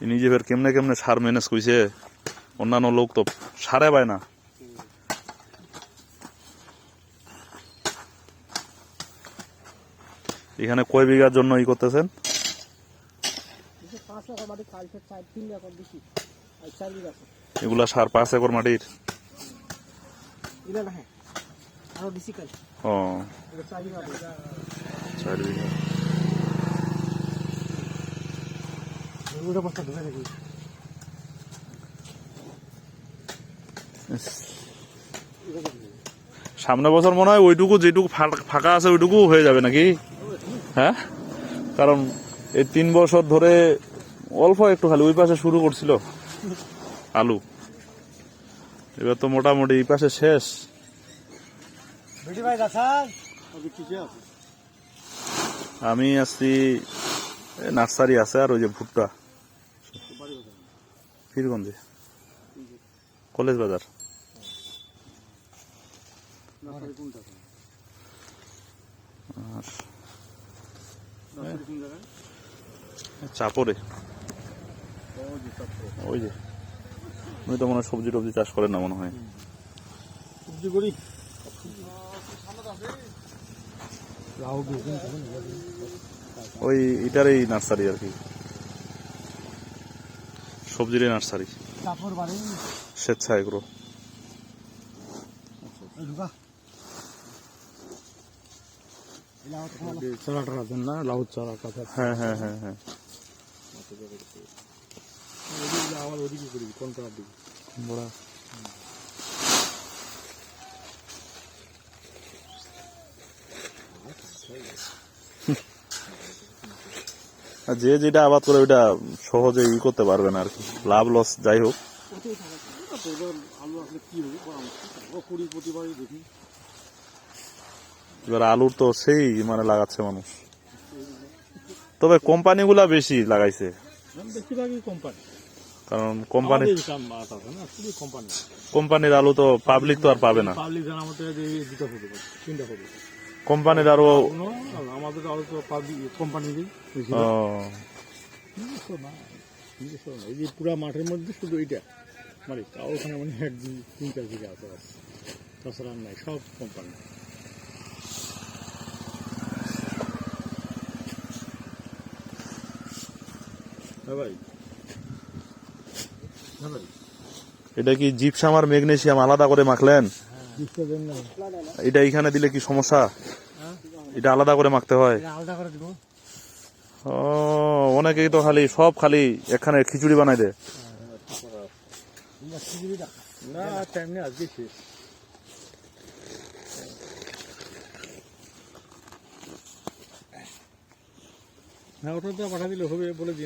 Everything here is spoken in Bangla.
নিজে ফের কেমনে কেমনে সার ম্যানেজ কইছে? অন্যান্য লোক তো সারে পায় না। এখানে কয় বিঘার জন্য ই করতেছেন? এগুলা সার পাঁচ একর মাটির। হ্যাঁ। ও। চার বিঘা আছে। চার বিঘা ওটা বস্তা ঢুকে নাকি সামনে বছর মনে হয় ওইটুকু যেটুকু ফাঁকা আছে ওইটুকু হয়ে যাবে নাকি? হ্যাঁ? কারণ এই তিন বছর ধরে অল্প একটু খালি ওই পাশে শুরু করছিল আলু। এবার তো মোটামুটি এই পাশে শেষ। আমি আছে আসছি নার্সারি আছে আর ওই যে ভুট্টা। ফিরগঞ্জে কলেজ বাজার। নার্সারি কোনটা আর নার্সারি কোন জায়গায়? চাপরে। ওই যে। উনি তো মনে হয় সবজি টবজি চাষ করেন না মনে হয়। সবজি করি। ওই এটারই নার্সারি আর কি। সবজিরই নার্সারি। স্বেচ্ছা এগুলো। হ্যাঁ হ্যাঁ হ্যাঁ হ্যাঁ। বড়া। যে যেটা আবাদ করে ওইটা সহজে ই করতে পারবে না আর কি। লাভ লস যাই হোক। এবার আলুর তো সেই মানে লাগাচ্ছে মানুষ। তবে কোম্পানিগুলা বেশি লাগাইছে। কোম্পানি। কারণ কোম্পানি কোম্পানি। কোম্পানির আলু তো পাবলিক তো আর পাবে না। পাবলিক কোম্পানির আরও আমাদের আরও তো পাবলিক কোম্পানিরই ও, নিজস্ব না নিজস্ব না এই যে পুরা মাঠের মধ্যে শুধু এইটা। মানে তাও ওখানে মানে এক তিন চার বিঘা আছে তাছাড়া নাই সব কোম্পানি। হ্যাঁ ভাই। হ্যাঁ এটা কি জিপসাম আর ম্যাগনেসিয়াম আলাদা করে মাখলেন? এটা এখানে দিলে কি সমস্যা? এটা আলাদা করে মাখতে হয়? আলাদা করে দিব। ও অনেকেই তো খালি সব খালি এখানে খিচুড়ি বানাই দেয়। না ওটা তো পাঠা দিলে হবে বলে